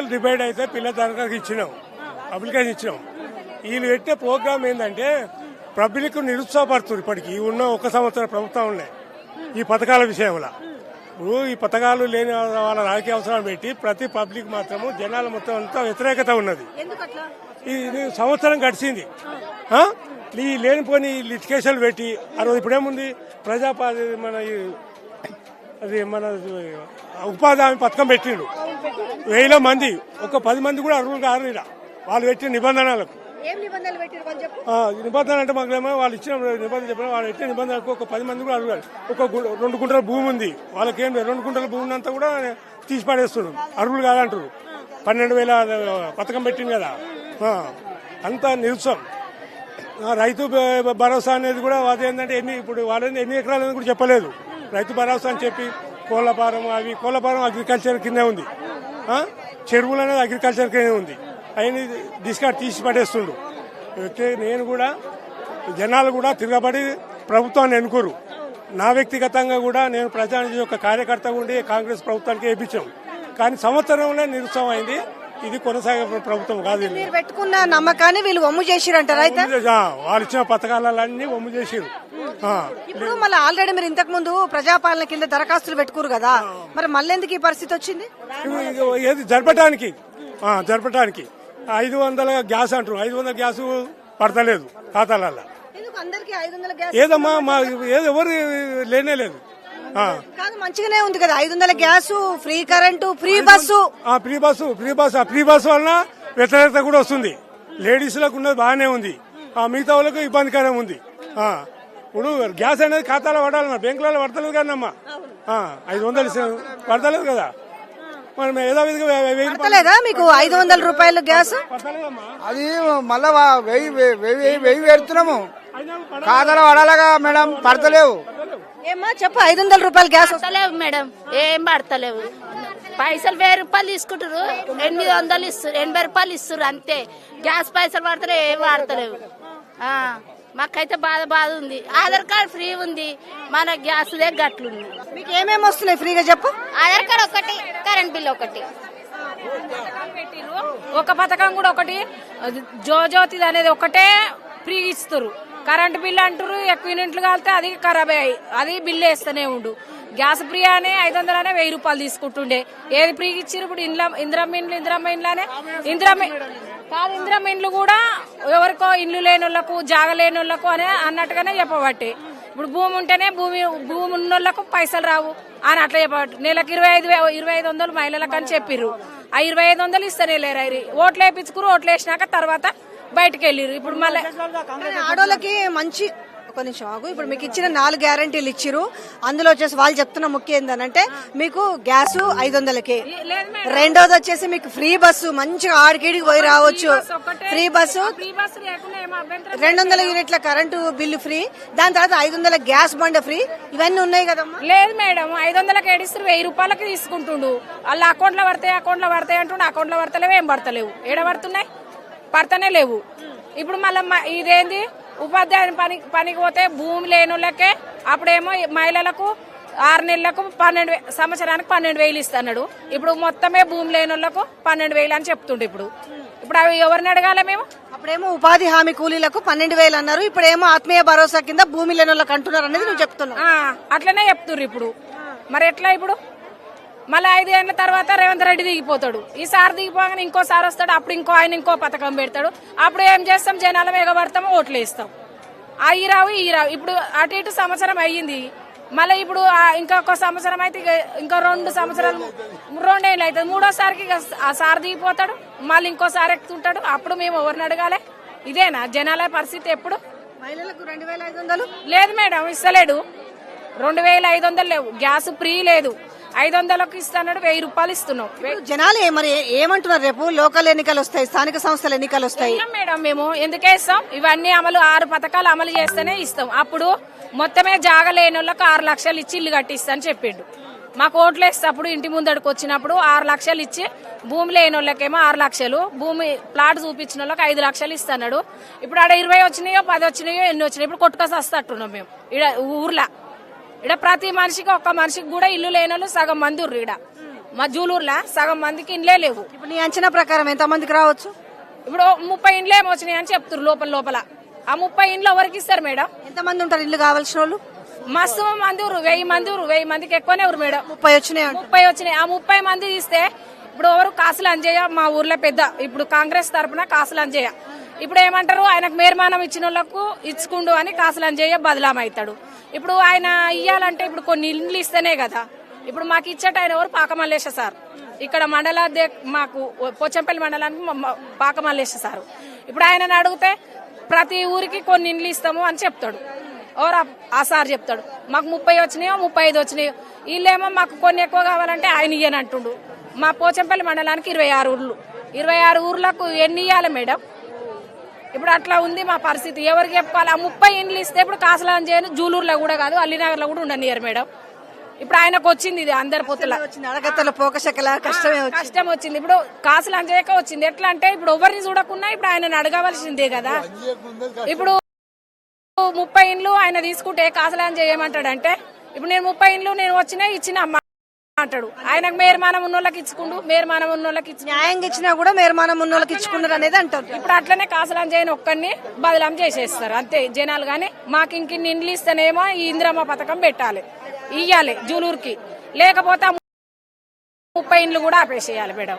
పిల్లలు డిబేట్ అయితే పిల్లల తరగతికి ఇచ్చినాం. అప్లికేషన్ ఇచ్చినాం. వీళ్ళు పెట్టే ప్రోగ్రామ్ ఏంటంటే పబ్లిక్ నిరుత్సాహపడుతుంది ఇప్పటికి. ఉన్న ఒక సంవత్సరం ప్రభుత్వం ఉన్నాయి ఈ పథకాల విషయంలో. ఇప్పుడు ఈ పథకాలు లేని వాళ్ళ రాజకీయ అవసరాలు పెట్టి ప్రతి పబ్లిక్ మాత్రము జనాల మొత్తం అంతా వ్యతిరేకత ఉన్నది. ఈ సంవత్సరం గడిచింది? ఈ లేనిపోని లిటికేషన్లు పెట్టి ఆ రోజు ఇప్పుడేముంది? ప్రజాపాది మన అది మన ఉపాధి హామీ పథకం పెట్టిండు వేల మంది ఒక పది మంది కూడా అర్హులు కారు ఈడ. వాళ్ళు పెట్టిన నిబంధనలకు. ఏం నిబంధనలు అంటే మాకు ఏమో వాళ్ళు ఇచ్చిన నిబంధన చెప్పిన వాళ్ళు ఎట్టిన నిబంధనలకు ఒక పది మంది కూడా అడుగుతారు ఒక రెండు గుంటల భూమి ఉంది. వాళ్ళకేం లేదు. రెండు గుంటల భూమి అంతా కూడా తీసి పడేస్తున్నారు. అర్హులు కాదంటారు పన్నెండు వేల పథకం పెట్టింది కదా. అంతా నిరుత్సాహం. ఆ, రైతు భరోసా అనేది కూడా అదేంటంటే ఎన్ని ఇప్పుడు వాళ్ళని ఎన్ని ఎకరాలు అనేది కూడా చెప్పలేదు. రైతు భరోసా అని చెప్పి కోళ్ళపారం అవి కోళ్ళపారం అగ్రికల్చర్ కిందే ఉంది? చెరువులు అనేది అగ్రికల్చర్ కిందే ఉంది. అవన్నీ డిస్కార్డ్ తీసి పడేస్తుండు. నేను కూడా జనాలు కూడా తిరగబడి ప్రభుత్వాన్ని ఎన్నుకోరు. నా వ్యక్తిగతంగా కూడా నేను ప్రజానిధి యొక్క కార్యకర్త ఉండి కాంగ్రెస్ ప్రభుత్వానికి వేయించాం కానీ సంవత్సరంలో నిరుత్సవం అయింది ఇది కొనసాగే ప్రభుత్వం కాదు పెట్టుకున్న నమ్మకాన్ని వీళ్ళు ఒమ్ము చేసిరంటారు వాళ్ళు ఇచ్చిన పథకాలన్నీ ఒమ్ము చేసిరు ఇప్పుడు మళ్ళీ ఆల్రెడీ మీరు ఇంతకు ముందు ప్రజాపాలన కింద దరఖాస్తులు పెట్టుకోరు కదా. మరి మళ్ళీ ఎందుకు ఈ పరిస్థితి వచ్చింది? ఏది జరపటానికి? జరపటానికి. ఐదు వందల గ్యాస్ అంటారు. ఐదు వందల గ్యాస్ పడతలేదు ఖాతాలలో ఏదమ్మా మా ఏది ఎవరు లేనే లేదు. కాదు మంచిగానే ఉంది కదా. ఐదు వందల gas free current free bus. Free bus free bus. Free bus వలన వ్యతిరేకత కూడా వస్తుంది. లేడీస్లకు ఉన్నది బాగానే ఉంది. ఆ మిగతా వాళ్ళకు ఇబ్బందికరం ఉంది. ఆ. ఇప్పుడు గ్యాస్ అనేది ఖాతాలో పడాలి మరి. బ్యాంకులలో పడతలేదు కదమ్మా ఆ, ఐదు వందలు ఇస్తే- పడతలేదు కదా. మరి ఏదో విధంగా వెయ్యి పడతలేదా మీకు ఐదు వందల రూపాయలు గ్యాస్? అది మళ్ళా వెయ్యి వెయ్యి వెయ్యి వెయ్యి పెడుతున్నాము. ఖాతాలో పడాలగా మేడం పడతలేవు. ఏమ్మా చెప్పు ఐదు వందల రూపాయలు గ్యాస్ వస్తుంది. పడతలేవు మేడం ఏం పడతలేవు. పైసలు వెయ్యి రూపాయలు తీసుకుంటారు ఎనిమిది వందలు ఇస్తారు ఎనభై రూపాయలు ఇస్తారు అంతే. గ్యాస్ పైసలు పడతారు ఏం వాడతలేవు. ఆ, మాకైతే బాధ బాధ ఉంది. ఆధార్ కార్డు ఫ్రీ ఉంది. మన గ్యాస్ గట్లుంది. మీకు ఏమేమి వస్తున్నాయి ఫ్రీగా చెప్పు? ఆధార్ కార్డు ఒకటి కరెంట్ బిల్ ఒకటి. ఒక పథకం కూడా ఒకటి. అది జోజ్యోతి అనేది ఒకటే ఫ్రీ ఇస్తారు కరెంట్ బిల్ అంటారు ఎక్కువ యూనిట్లు కాలితే అది ఖరాబ్ అయ్యాయి అది బిల్లు వేస్తూనే ఉండు. గ్యాస్ ఫ్రీ అని ఐదు వందలనే వెయ్యి రూపాయలు తీసుకుంటుండే. ఏది ఫ్రీ ఇచ్చారు ఇప్పుడు ఇంట్లో ఇందిరమ్మ ఇండ్లు ఇందిరమ్మ ఇండ్లనే? ఇందిరమ్మ కాదు ఇందిరమ్మ ఇండ్లు కూడా ఎవరికో ఇల్లు లేని వాళ్ళకు జాగ లేని వాళ్ళకు అని అన్నట్టుగానే చెప్పబట్టి. ఇప్పుడు భూమి ఉంటేనే భూమి భూమి ఉన్న వాళ్ళకు పైసలు రావు అని అట్లా చెప్పబట్టి. నెలకు ఇరవై ఐదు వే- ఇరవై ఐదు వందలు మహిళలకు అని చెప్పిర్రు. ఆ ఇరవై ఐదు వందలు ఇస్తేనే లేరు ఓట్లు వేయించుకురు ఓట్లు వేసినాక తర్వాత బయటకు వెళ్ళిర్రు ఇప్పుడు మళ్ళీ ఆడోళ్ళకి మంచి ఒక నిమిషం ఆగు. ఇప్పుడు మీకు ఇచ్చిన నాలుగు గ్యారంటీలు ఇచ్చిరు అందులో వచ్చేసి వాళ్ళు చెప్తున్న ముఖ్యం ఏంటంటే మీకు గ్యాస్ ఐదు వందలకి. రెండోది వచ్చేసి మీకు ఫ్రీ బస్సు మంచిగా ఆడికిడికి పోయి రావచ్చు. ఫ్రీ బస్సు రెండు వందల యూనిట్ల కరెంటు బిల్లు ఫ్రీ దాని తర్వాత ఐదు వందల గ్యాస్ బండ ఫ్రీ ఇవన్నీ ఉన్నాయి కదమ్మా. లేదు మేడం. ఐదు వందలకి ఏడిస్తారు వెయ్యి రూపాయలకి తీసుకుంటుండు. వాళ్ళ అకౌంట్లో పడతాయి అకౌంట్లో పడతాయి అంటుండు అకౌంట్లో పడతలేవు ఏం పడతలేవు. ఏడ పడుతున్నాయి? పడతానే లేవు. ఇప్పుడు మళ్ళీ ఇదేంది? ఉపాధ్యాయుని పని పనికి పోతే భూమి లేని వాళ్ళకే అప్పుడేమో మహిళలకు ఆరు నెలలకు పన్నెండు సంవత్సరానికి పన్నెండు వేలు ఇస్తున్నాడు ఇప్పుడు మొత్తమే భూమి లేని వాళ్ళకు పన్నెండు వేలు అని చెప్తుండే ఇప్పుడు. ఇప్పుడు అవి ఎవరిని అడగాలి మేము? అప్పుడేమో ఉపాధి హామీ కూలీలకు పన్నెండు వేలు అన్నారు. ఇప్పుడేమో ఆత్మీయ భరోసా కింద భూమి లేని వాళ్ళకి అంటున్నారు అనేది నువ్వు చెప్తున్నావు. అట్లనే చెప్తుర్రు ఇప్పుడు. మరి ఎట్లా ఇప్పుడు? మళ్ళీ ఐదు ఏళ్ళ తర్వాత రేవంత్ రెడ్డి దిగిపోతాడు. ఈ సార్ దిగిపోగానే ఇంకో సార్ వస్తాడు అప్పుడు ఇంకో ఆయన ఇంకో పథకం పెడతాడు. అప్పుడు ఏం చేస్తాం? జనాలు ఎగబడతాం ఓట్లు వేస్తాం. ఆ ఈ రావు ఈ రావు. ఇప్పుడు అటు ఇటు సంవత్సరం అయ్యింది. మళ్ళీ ఇప్పుడు ఇంకొక సంవత్సరం అయితే ఇక రెండు సంవత్సరాలు రెండేళ్ళు అవుతుంది. మూడోసారికి ఆ సార్ దిగిపోతాడు. మళ్ళీ ఇంకోసారి ఎక్కుతుంటాడు. అప్పుడు మేము ఎవరిని అడగాలి? ఇదేనా? జనాల పరిస్థితి ఎప్పుడు? మహిళలకు రెండు వేల ఐదు వందలు? లేదు మేడం ఇస్తలేడు. రెండు వేల ఐదు వందలు లేవు. గ్యాస్ ఫ్రీ లేదు. ఐదు వందలకు ఇస్తున్నాడు వెయ్యి రూపాయలు ఇస్తున్నాం. జనాలు మరి ఏమంటున్నారు రేపు? లోకల్ ఎన్నికలు వస్తాయి స్థానిక సంస్థల ఎన్నికలు వస్తాయి. మేడం మేము? ఎందుకే ఇస్తాం? ఇవన్నీ అమలు ఆరు పథకాలు అమలు చేస్తేనే ఇస్తాం. అప్పుడు మొత్తమే జాగలేని వాళ్ళకి ఆరు లక్షలు ఇచ్చి ఇల్లు కట్టిస్తా అని చెప్పిండు. మాకు ఓట్లు వేస్తే అప్పుడు ఇంటి ముందడికి వచ్చినప్పుడు ఆరు లక్షలు ఇచ్చి భూమి లేని వాళ్ళకేమో ఆరు లక్షలు భూమి ప్లాట్ చూపించిన వాళ్ళకి ఐదు లక్షలు ఇస్తున్నాడు ఇప్పుడు ఆడ ఇరవై వచ్చినాయో పది వచ్చినాయో ఎన్ని వచ్చినాయి ఇప్పుడు కొట్టుకొసి వస్తట్టున్నాం మేము. ఇడ ఊర్లో. ఇడ ప్రతి మనిషికి ఒక్క మనిషికి కూడా ఇల్లు లేని సగం మంది ఉర్రు ఇడ. మా జూలూరులో సగం మందికి ఇండ్లే లేవు. ఇప్పుడు నీ అంచనా ప్రకారం ఎంత మందికి రావచ్చు? ఇప్పుడు ముప్పై ఇండ్లు ఏమో వచ్చినాయి అని చెప్తారు లోపల లోపల. ఆ ముప్పై ఇండ్లు ఎవరికి ఇస్తారు మేడం? ఎంత మంది ఉంటారు ఇల్లు కావాల్సిన వాళ్ళు? మస్తు మంది వెయ్యి మంది వెయ్యి మందికి ఎక్కువనే ఊరు మేడం. ముప్పై వచ్చినాయి. ముప్పై వచ్చినాయి. ఆ ముప్పై మంది ఇస్తే ఇప్పుడు ఎవరు కాసులు అంజయ్య మా ఊర్లో పెద్ద. ఇప్పుడు కాంగ్రెస్ తరపున కాసులు అంజయ్య. ఇప్పుడు ఏమంటారు? ఆయనకు మేర్మానం ఇచ్చిన వాళ్ళకు ఇచ్చుకుండు అని కాసులు అంజయ్య బదలామవుతాడు ఇప్పుడు ఆయన ఇయ్యాలంటే ఇప్పుడు కొన్ని ఇండ్లు ఇస్తేనే కదా. ఇప్పుడు మాకు ఇచ్చేట ఆయన ఎవరు? పాకమల్లేశ సార్. ఇక్కడ మండల మాకు పోచంపల్లి మండలానికి మా- పాకమల్లేశ సార్. ఇప్పుడు ఆయనను అడిగితే ప్రతి ఊరికి కొన్ని ఇండ్లు ఇస్తాము అని చెప్తాడు. ఎవరు? ఆ- సార్ చెప్తాడు. మాకు ముప్పై వచ్చినాయో ముప్పై ఐదు వచ్చినాయో. వీళ్ళేమో మాకు కొన్ని ఎక్కువ కావాలంటే ఆయన ఇయ్యనంటుండు. మా పోచంపల్లి మండలానికి ఇరవై ఆరు ఊర్లు. ఇరవై ఆరు ఊర్లకు ఎన్ని ఇవ్వాలి మేడం? ఇప్పుడు అట్లా ఉంది మా పరిస్థితి. ఎవరికి చెప్పుకోవాలి? ఆ ముప్పై ఇండ్లు ఇస్తే ఇప్పుడు కాసలాన్ చేయను జూలూరులో కూడా కాదు అల్లినగర్లో కూడా ఉండనియరు మేడం. ఇప్పుడు ఆయనకు వచ్చింది ఇది అందరి పొత్తుల. వచ్చింది అడగత్తల పోకశకల కష్టమే కష్టం వచ్చింది. ఇప్పుడు కాసులు అంజయ్యక వచ్చింది. ఎట్లా అంటే ఇప్పుడు ఎవరిని చూడకున్నా ఇప్పుడు ఆయన అడగవలసిందే కదా. ఇప్పుడు ముప్పై ఇండ్లు ఆయన తీసుకుంటే కాసలాన్ చేయమంటాడంటే ఇప్పుడు నేను ముప్పై ఇండ్లు నేను వచ్చినా ఇచ్చిన అంటాడు. ఆయనకు మేర్మానం ఉన్న వాళ్ళకి ఇచ్చుకుండు మేర్మానం ఉన్న వాళ్ళకి ఇచ్చు న్యాయంగా ఇచ్చినా కూడా మేర్మానం ఉన్న వాళ్ళకి ఇచ్చుకున్నారు అనేది అంటారు ఇప్పుడు అట్లనే కాసలాం చేయని ఒక్కడిని బదలాం చేసేస్తారు. అంతే జనాలు గాని మాకు ఇంకిన్ని ఇండ్లు ఇస్తేనేమో ఈ ఇందిరమ్మ పథకం పెట్టాలి. ఇయ్యాలి జూలూరుకి. లేకపోతే ముప్పై ఇండ్లు కూడా ఆపేసేయాలి మేడం.